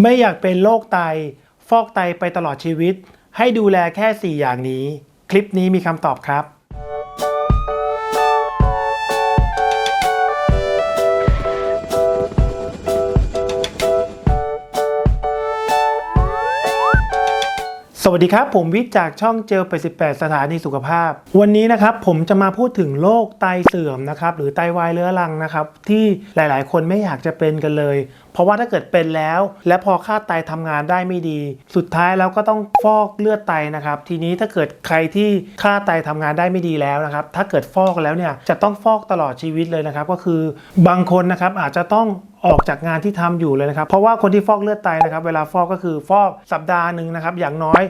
ไม่อยากเป็นโรคไต ฟอกไตไปตลอดชีวิต ให้ดูแลแค่ 4 อย่างนี้ คลิปนี้มีคำตอบครับ สวัสดีครับ ผมวิทย์จากช่องเจล88สถานีสุขภาพ วันนี้นะครับผมจะมาพูดถึงโรคไตเสื่อมนะครับหรือไตวายเรื้อรังนะครับ ที่หลายๆ คนไม่อยากจะเป็นกันเลย เพราะว่าถ้าเกิดเป็นแล้ว และพอค่าไตทำงานได้ไม่ดี สุดท้ายแล้วก็ต้องฟอกเลือดไตนะครับ ทีนี้ถ้าเกิดใครที่ค่าไตทำงานได้ไม่ดีแล้วนะครับ ถ้าเกิดฟอกแล้วเนี่ยจะต้องฟอกตลอดชีวิตเลยนะครับ ก็คือบางคนนะครับอาจจะต้อง ออกจากงานที่ทำอยู่เลยนะครับ เพราะว่าคนที่ฟอกเลือดไตนะครับเวลาฟอกก็คือฟอกสัปดาห์หนึ่งนะครับอย่างน้อย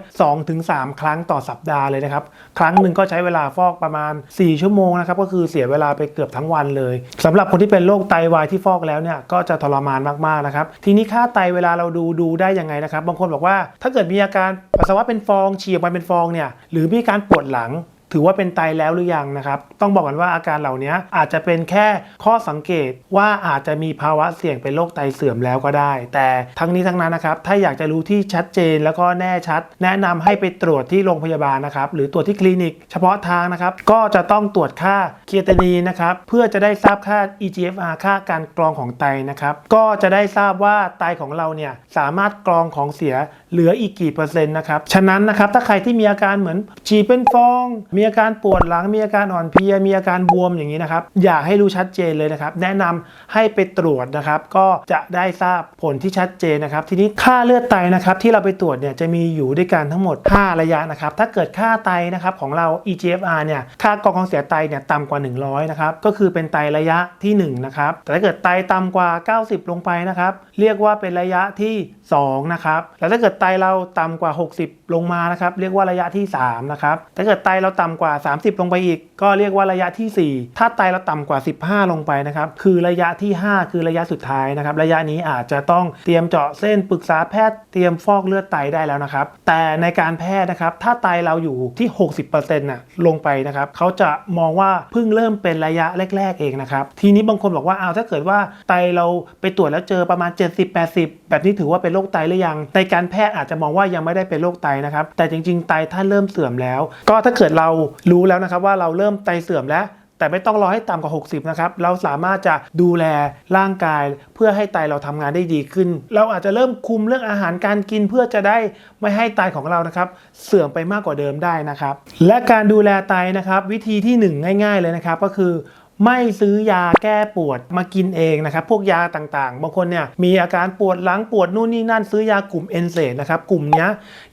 2-3 ครั้งต่อสัปดาห์เลยนะครับครั้งหนึ่งก็ใช้เวลาฟอกประมาณ 4 ชั่วโมงนะครับก็คือเสียเวลาไปเกือบทั้งวันเลยสำหรับคนที่เป็นโรคไตวายที่ฟอกแล้วเนี่ยก็จะทรมานมากๆนะครับทีนี้ค่าไตเวลาเราดูดูได้ยังไงนะครับบางคนบอกว่าถ้าเกิดมีอาการปัสสาวะเป็นฟองฉี่ออกมาเป็นฟองเนี่ยหรือมีการปวดหลัง ถือว่าเป็นไตแล้วหรือยังนะครับ ต้องบอกกันว่าอาการเหล่านี้อาจจะเป็นแค่ข้อสังเกตว่าอาจจะมีภาวะเสี่ยงเป็นโรคไตเสื่อมแล้วก็ได้ แต่ทั้งนี้ทั้งนั้นนะครับ ถ้าอยากจะรู้ที่ชัดเจนแล้วก็แน่ชัด แนะนำให้ไปตรวจที่โรงพยาบาลนะครับ หรือตรวจที่คลินิก เฉพาะทางนะครับ ก็จะต้องตรวจค่าเคียตินีนนะครับ เพื่อจะได้ทราบค่า EGFR ค่าการกรองของไตนะครับ ก็จะได้ทราบว่าไตของเราเนี่ยสามารถกรองของเสียเหลืออีกกี่เปอร์เซ็นต์นะครับ ฉะนั้นนะครับ ถ้าใครที่มีอาการเหมือนฉี่เป็นฟองมีีอาการปวดหลังมีอาการอ่อนเพลียมีอาการบวมอย่างนี้นะครับอยากให้รู้ชัดเจนเลยนะครับ แนะนำให้ไปตรวจนะครับ ก็จะได้ทราบผลที่ชัดเจนนะครับ ทีนี้ค่าเลือดไตนะครับที่เราไปตรวจเนี่ยจะมีอยู่ด้วยกันทั้งหมด 5 ระยะนะครับถ้าเกิดค่าไตนะครับของเรา EGFR เนี่ยค่ากรองของเสียไตเนี่ยต่ำกว่า 100นะครับก็คือเป็นไตระยะที่1นะครับแต่ถ้าเกิดไตต่ำกว่า 90 ลงไปนะครับเรียกว่าเป็นระยะที่2นะครับแล้วถ้าเกิดไตเราต่ำกว่า 60 ลงมานะครับเรียกว่าระยะที่3นะครับถ้าเกิดไตเราต่ำกว่า 30 ลงไปอีก ก็เรียกว่าระยะทีสี่4 ถ้าไตเราต่ำกว่า 15 ลงไปนะครับ คือระยะที่ 5 คือระยะสุดท้ายนะครับ ระยะนี้อาจจะต้องเตรียมเจาะเส้นปรึกษาแพทย์เตรียมฟอกเลือดไตได้แล้วนะครับ แต่ในการแพทย์นะครับ ถ้าไตเราอยู่ที่ 60%น่ะลงไปนะครับ เขาจะมองว่าเพิ่งเริ่มเป็นระยะแรก ๆ เองนะครับ ทีนี้บางคนบอกว่าเอาถ้าเกิดว่าไตเราไปตรวจแล้วเจอประมาณ 70-80 แบบนี้ถือว่าเป็นโรคไตหรือยัง ในการแพทย์อาจจะมองว่ายังไม่ได้เป็นโรคไตนะครับ แต่จริง ๆ ไตท่านเริ่มเสื่อมแล้ว ก็ถ้าเกิดเรารู้แล้วนะครับว่าเราเริ่มไตเสื่อมแล้วแต่ไม่ต้องรอให้ต่ำกว่า 60 นะครับ เราสามารถจะดูแลร่างกาย เพื่อให้ไตเราทำงานได้ดีขึ้น เราอาจจะเริ่มคุมเรื่องอาหารการกินเพื่อจะได้ไม่ให้ไตของเรานะครับ เสื่อมไปมากกว่าเดิมได้นะครับ และการดูแลไตนะครับ วิธีที่ 1 ง่าย ๆ เลยนะครับ ก็คือ ไม่ซื้อยาแก้ปวดมากินเองนะครับ พวกยาต่างๆ บางคนเนี่ยมีอาการปวดหลังปวดนู่นนี่นั่นซื้อยากลุ่มเอนเซดนะครับ กลุ่มนี้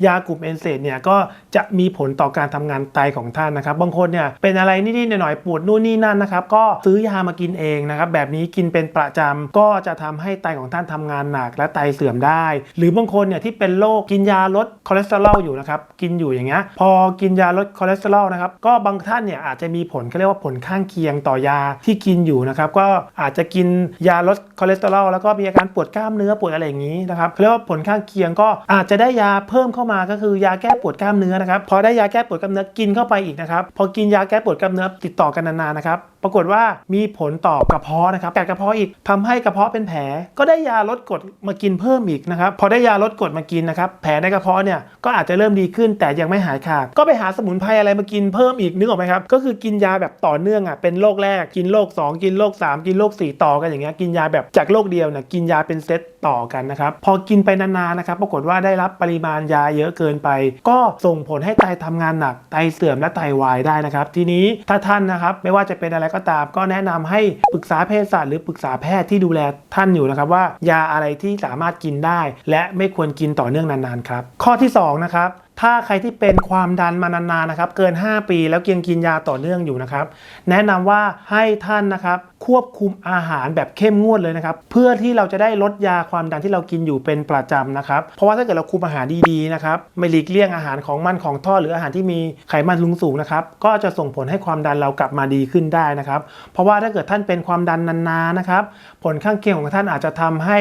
ยากลุ่มเอนเซดเนี่ยก็จะมีผลต่อการทำงานไตของท่านนะครับ บางคนเนี่ยเป็นอะไรนิดๆหน่อยๆปวดนู่นนี่นั่นนะครับ ก็ซื้อยามากินเองนะครับ แบบนี้กินเป็นประจำก็จะทำให้ไตของท่านทำงานหนักและไตเสื่อมได้ หรือบางคนเนี่ยที่เป็นโรคกินยาลดคอเลสเตอรอลอยู่นะครับกินอยู่อย่างเงี้ยพอกินยาลดคอเลสเตอรอลนะครับก็บางท่านเนี่ยอาจจะมีผลเขาเรียกว่าผลข้างเคียงต่อยาที่กินอยู่นะครับก็อาจจะกินยาลดคอเลสเตอรอลแล้วก็มีอาการปวดกล้ามเนื้อปวดอะไรอย่างนี้นะครับเรียกว่าผลข้างเคียงก็อาจจะได้ยาเพิ่มเข้ามาก็คือยาแก้ปวดกล้ามเนื้อนะครับพอได้ยาแก้ปวดกล้ามเนื้อกินเข้าไปอีกนะครับพอกินยาแก้ปวดกล้ามเนื้อติดต่อกันนานๆนะครับปรากฏว่ามีผลต่อกระเพาะนะครับแกดกระเพาะอีกทำให้กระเพาะเป็นแผล ก็ได้ยาลดกรดมากินเพิ่มอีกนะครับพอได้ยาลดกรดมากินนะครับแผลในกระเพาะเนี่ยก็อาจจะเริ่มดีขึ้นแต่ยังไม่หายขาดก็ไปหาสมุนไพรอะไรมากินเพิ่มอีกนึกออกไหมครับก็คือกินยาแบบต่อเนื่องอะเป็นโรคแรกกินโรค2 กินโรค3 กินโรค4 ต่อกันอย่างเงี้ยกินยาแบบจากโรคเดียวเนี่ยกินยาเป็นเซตต่อกันนะครับพอกินไปนานๆนะครับปรากฏว่าได้รับปริมาณยาเยอะเกินไป ก็ส่งผลให้ไตทำงานหนักไตเสื่อมและไตวายได้นะครับ ทีนี้ถ้าท่านนะครับไม่ว่าจะเป็นอะไรก็ตาม ก็แนะนำให้ปรึกษาเภสัชหรือปรึกษาแพทย์ที่ดูแลท่านอยู่นะครับว่า ยาอะไรที่สามารถกินได้ และไม่ควรกินต่อเนื่องนานๆครับข้อที่สองนะครับ ถ้าใครที่เป็นความดันมานานๆนะครับ เกิน 5 ปีแล้วเกียงกินยาต่อเนื่องอยู่นะครับ แนะนำว่าให้ท่านนะครับควบคุมอาหารแบบเข้มงวดเลยนะครับ เพื่อที่เราจะได้ลดยาความดันที่เรากินอยู่เป็นประจำนะครับ เพราะว่าถ้าเกิดเราคุมอาหารดีๆนะครับไม่หลีกเลี่ยงอาหารของมันของทอดหรืออาหารที่มีไขมันลุงสูงนะครับก็จะส่งผลให้ความดันเรากลับมาดีขึ้นได้นะครับ เพราะว่าถ้าเกิดท่านเป็นความดันนานๆนะครับ ผลข้างเคียงของท่านอาจจะทำให้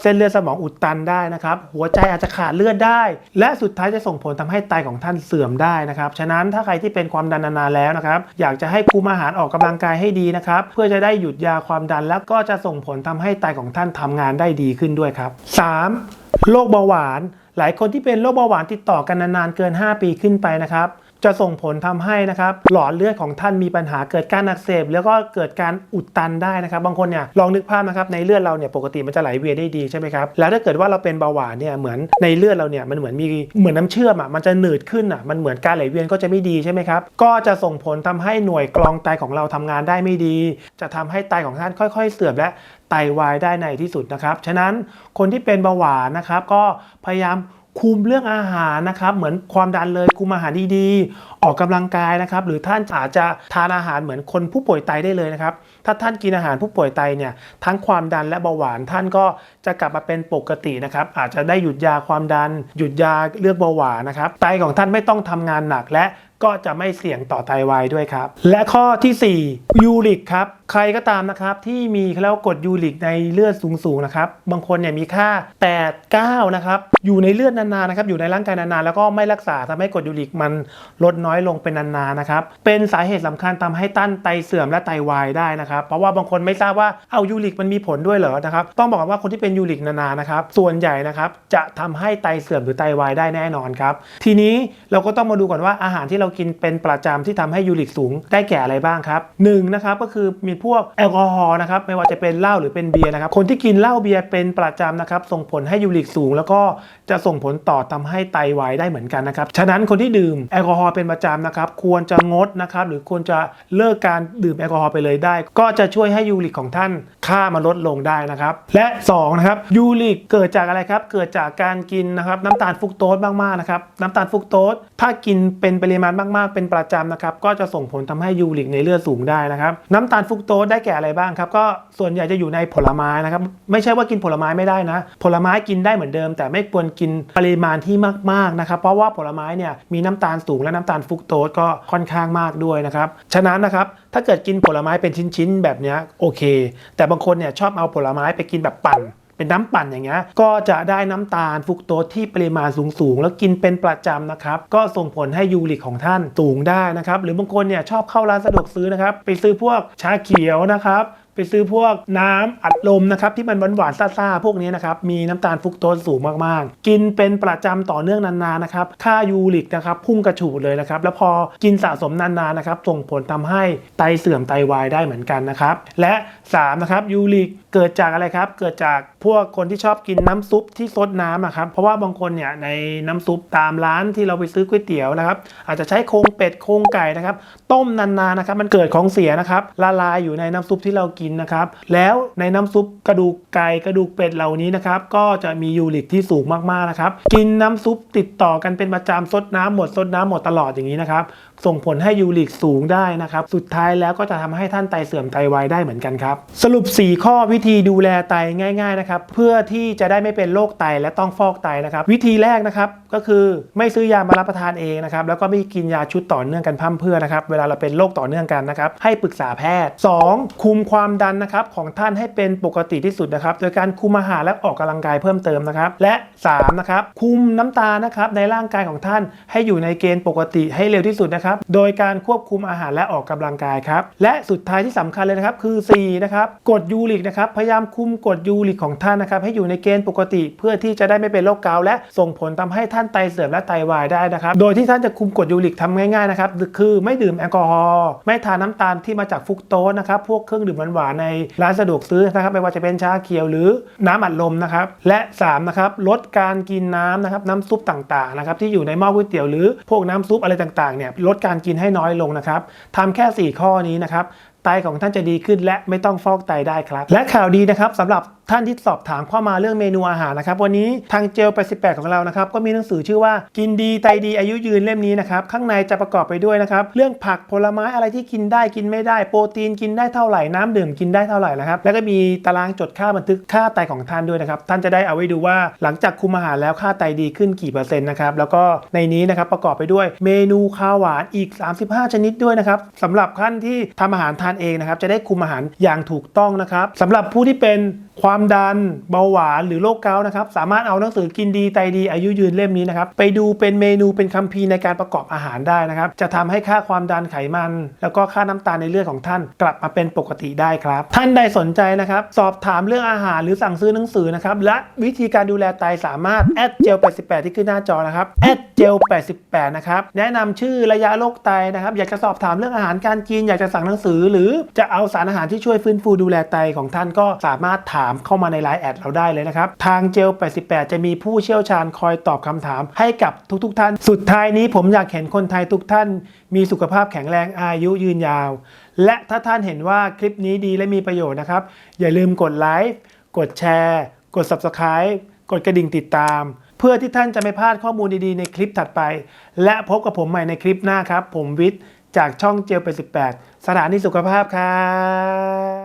เส้นเลือดสมองอุดตันได้นะครับ หัวใจอาจจะขาดเลือดได้ และสุดท้ายจะส่งผลทำให้ไตของท่านเสื่อมได้นะครับฉะนั้นถ้าใครที่เป็นความดันนานๆแล้วนะครับอยากจะให้คุมอาหารออกกำลังกายให้ดีนะครับเพื่อจะได้หยุดยาความดันแล้วก็จะส่งผลทำให้ไตของท่านทำงานได้ดีขึ้นด้วยครับ 3. โรคเบาหวาน หลายคนที่เป็นโรคเบาหวานติดต่อกันนานๆเกิน 5 ปีขึ้นไปนะครับ จะส่งผลทำให้นะครับหลอดเลือดของท่านมีปัญหาเกิดการอักเสบ แล้วก็เกิดการอุดตันได้นะครับ บางคนเนี่ยลองนึกภาพนะครับในเลือดเราเนี่ยปกติมันจะไหลเวียนได้ดีใช่ไหมครับแล้วถ้าเกิดว่าเราเป็นเบาหวานเนี่ยเหมือนในเลือดเราเนี่ยมันเหมือนมีเหมือนน้าเชื่อมอะมันจะหนืดขึ้นอะมันเหมือนการไหลเวียนก็จะไม่ดีใช่ไหมครับก็จะส่งผลทำให้หน่วยกรองไตของเราทำงานได้ไม่ดี จะทำให้ไตของท่านค่อย ๆ เสื่อมและไตวายได้ในที่สุดนะครับฉะนั้นคนที่เป็นเบาหวานนะครับก็พยายาม คุมเรื่องอาหารนะครับเหมือนความดันเลยคุมอาหารดีๆ ออกกำลังกายนะครับ หรือท่านอาจจะทานอาหารเหมือนคนผู้ป่วยไตได้เลยนะครับ ถ้าท่านกินอาหารผู้ป่วยไตเนี่ยทั้งความดันและเบาหวานท่านก็จะกลับมาเป็นปกตินะครับ อาจจะได้หยุดยาความดัน หยุดยาเลือกเบาหวานนะครับไตของท่านไม่ต้องทำงานหนักและ ก็จะไม่เสี่ยงต่อไตวายด้วยครับ และข้อทีสี่4ยูริกครับ ใครก็ตามนะครับที่มีแล้วกดยูริกในเลือดสูงๆนะครับ บางคนเนี่ยมีค่า 8 9 นะครับ อยู่ในเลือดนานๆนะครับ อยู่ในร่างกายนานๆ แล้วก็ไม่รักษาทำให้กดยูริกมันลดน้อยลงเป็นนานๆนะครับ เป็นสาเหตุสำคัญทำให้ต้านไตเสื่อมและไตวายได้นะครับ เพราะว่าบางคนไม่ทราบว่าเอายูริกมันมีผลด้วยเหรอนะครับ ต้องบอกว่าคนที่เป็นยูริกนานๆนะครับ ส่วนใหญ่นะครับจะทำให้ไตเสื่อมหรือไตวายได้แน่นอนครับ ทีนี้เราก็ต้องมาดูก่อนว่าอาหารที่เรากินเป็นประจำที่ทำให้ยูริกสูงได้แก่อะไรบ้างครับหนึ่งนะครับก็คือมีพวกแอลกอฮอล์นะครับไม่ว่าจะเป็นเหล้าหรือเป็นเบียร์นะครับคนที่กินเหล้าเบียร์เป็นประจำนะครับส่งผลให้ยูริกสูง แล้วก็จะส่งผลต่อทำให้ไตวายได้เหมือนกันนะครับฉะนั้นคนที่ดื่มแอลกอฮอล์เป็นประจำนะครับควรจะงดนะครับหรือควรจะเลิกการดื่มแอลกอฮอล์ไปเลยได้ ก็จะช่วยให้ยูริกของท่าน ค่ามันลดลงได้นะครับ และสองนะครับยูริกเกิดจากอะไรครับ เกิดจากการกินนะครับน้ำตาลฟุกโตสมากๆนะครับน้ำตาลฟุกโตสถ้ากินเป็นปริมาณมากๆ เป็นประจำนะครับก็จะส่งผลทำให้ยูริกในเลือดสูงได้นะครับน้ำตาลฟุกโตสได้แก่อะไรบ้างครับก็ส่วนใหญ่จะอยู่ในผลไม้นะครับไม่ใช่ว่ากินผลไม้ไม่ได้นะ ผลไม้กินได้เหมือนเดิม แต่ไม่ควรกินปริมาณที่มากๆนะครับเพราะว่าผลไม้เนี่ยมีน้ำตาลสูงและน้ำตาลฟุกโตสก็ค่อนข้างมากด้วยนะครับฉะนั้นนะครับถ้าเกิดกินผลไม้เป็นชิ้นๆแบบนี้โอเค แต่บางคนเนี่ยชอบเอาผลไม้ไปกินแบบปั่นเป็นน้ำปั่นอย่างเงี้ย ก็จะได้น้ำตาลฟุกโตสที่ปริมาณสูงๆ แล้วกินเป็นประจำนะครับ ก็ส่งผลให้ยูริกของท่านสูงได้นะครับ หรือบางคนเนี่ยชอบเข้าร้านสะดวกซื้อนะครับ ไปซื้อพวกชาเขียวนะครับ ไปซื้อพวกน้ำอัดลมนะครับที่มันหวานๆซ่าๆพวกนี้นะครับมีน้ำตาลฟรุกโตสสูงมากๆ กินเป็นประจำต่อเนื่องนานๆนะครับค่ายูริกนะครับพุ่งกระฉูดเลยนะครับแล้วพอกินสะสมนานๆนะครับส่งผลทำให้ไตเสื่อมไตวายได้เหมือนกันนะครับและ3นะครับยูริกเกิดจากอะไรครับเกิดจาก พวกคนที่ชอบกินน้ำซุปที่ซดน้ำอะครับเพราะว่าบางคนเนี่ยในน้ำซุปตามร้านที่เราไปซื้อก๋วยเตี๋ยวนะครับ อาจจะใช้โครงเป็ดโครงไก่นะครับ ต้มนานๆนะครับ มันเกิดของเสียนะครับละลายอยู่ในน้ำซุปที่เรากินนะครับ แล้วในน้ำซุปกระดูกไก่กระดูกเป็ดเหล่านี้นะครับก็จะมียูริกที่สูงมากๆนะครับ กินน้ำซุปติดต่อกันเป็นประจำซดน้ำหมดซดน้ำหมดตลอดอย่างนี้นะครับ ส่งผลให้ยูริกสูงได้นะครับ สุดท้ายแล้วก็จะทำให้ท่านไตเสื่อมไตวายได้เหมือนกันครับ สรุป 4 ข้อวิธีดูแลไตง่าย ๆนะครับ เพื่อที่จะได้ไม่เป็นโรคไตและต้องฟอกไตนะครับ วิธีแรกนะครับก็คือไม่ซื้อยามารับประทานเองนะครับแล้วก็ไม่กินยาชุดต่อเนื่องกันพร่ำเพื่อนะครับเวลาเราเป็นโรคต่อเนื่องกันนะครับให้ปรึกษาแพทย์ 2. คุมความดันนะครับของท่านให้เป็นปกติที่สุดนะครับโดยการคุมอาหารและออกกำลังกายเพิ่มเติมนะครับและ3นะครับคุมน้ำตาลนะครับในร่างกายของท่านให้อยู่ในเกณฑ์ปกติให้เร็วที่สุดนะครับโดยการควบคุมอาหารและออกกำลังกายครับ และสุดท้ายที่สำคัญเลยนะครับคือ 4 นะครับกดยูริกนะครับ พยายามคุมกดยูริกของท่านนะครับ ให้อยู่ในเกณฑ์ปกติ เพื่อที่จะได้ไม่เป็นโรคเกาต์และส่งผลทำให้ท่านไตเสื่อมและไตวายได้นะครับ โดยที่ท่านจะคุมกดยูริกทำง่ายๆนะครับคือไม่ดื่มแอลกอฮอล์ไม่ทานน้ำตาลที่มาจากฟุกโตสนะครับพวกเครื่องดื่มหวานๆในร้านสะดวกซื้อนะครับไม่ว่าจะเป็นชาเขียวหรือน้ำอัดลมนะครับและ3นะครับลดการกินน้ำนะครับน้ำซุปต่างๆนะครับที่อยู่ในหม้อก๋วยเตี๋ยวหรือพวกน้ำซุปอะไรต่างๆเนี่ยลดการกินให้น้อยลงนะครับทำแค่ 4 ข้อนี้นะครับไตของท่านจะดีขึ้นและไม่ต้องฟอกไตได้ครับ และข่าวดีนะครับสำหรับ ท่านที่สอบถามเข้ามาเรื่องเมนูอาหารนะครับ วันนี้ทางเจล88ของเรานะครับก็มีหนังสือชื่อว่ากินดีไตดีอายุยืนเล่มนี้นะครับข้างในจะประกอบไปด้วยนะครับเรื่องผักผลไม้อะไรที่กินได้กินไม่ได้โปรตีนกินได้เท่าไหร่น้ำดื่มกินได้เท่าไหร่นะครับแล้วก็มีตารางจดค่าบันทึกค่าไตของท่านด้วยนะครับท่านจะได้เอาไว้ดูว่าหลังจากคุมอาหารแล้วค่าไตดีขึ้นกี่เปอร์เซ็นต์นะครับแล้วก็ในนี้นะครับประกอบไปด้วยเมนูข้าวหวานอีก 35 ชนิดด้วยนะครับสำหรับท่านที่ทำอาหารทานเองนะครับจะได้คุมอาหารอย่างถูกต้องนะครับสำหรับผู้ที่เป็นความความดันเบาหวานหรือโรคเกาต์นะครับ สามารถเอาหนังสือกินดีไตดีอายุยืนเล่มนี้นะครับ ไปดูเป็นเมนูเป็นคัมภีร์ในการประกอบอาหารได้นะครับ จะทำให้ค่าความดันไขมัน แล้วก็ค่าน้ำตาลในเลือดของท่าน กลับมาเป็นปกติได้ครับ ท่านใดสนใจนะครับ สอบถามเรื่องอาหารหรือสั่งซื้อหนังสือนะครับและวิธีการดูแลไตสามารถแอดเจล88ที่ขึ้นหน้าจอนะครับแอด เจล 88 นะครับ แนะนำชื่อระยะโรคไตนะครับ อยากจะสอบถามเรื่องอาหารการกิน อยากจะสั่งหนังสือ หรือจะเอาสารอาหารที่ช่วยฟื้นฟูดูแลไตของท่านก็สามารถถามเข้ามาในไลน์แอดเราได้เลยนะครับ ทางเจล 88 จะมีผู้เชี่ยวชาญคอยตอบคำถามให้กับทุกๆท่าน สุดท้ายนี้ผมอยากเห็นคนไทยทุกท่าน มีสุขภาพแข็งแรงอายุยืนยาว และถ้าท่านเห็นว่าคลิปนี้ดีและมีประโยชน์นะครับอย่าลืมกดไลค์กดแชร์ กด Subscribe กดกระดิ่งติดตาม เพื่อที่ท่านจะไม่พลาดข้อมูลดีๆ ในคลิปถัดไป และพบกับผมใหม่ในคลิปหน้าครับ ผมวิทย์จากช่องเจลไป18 สถานีสุขภาพครับ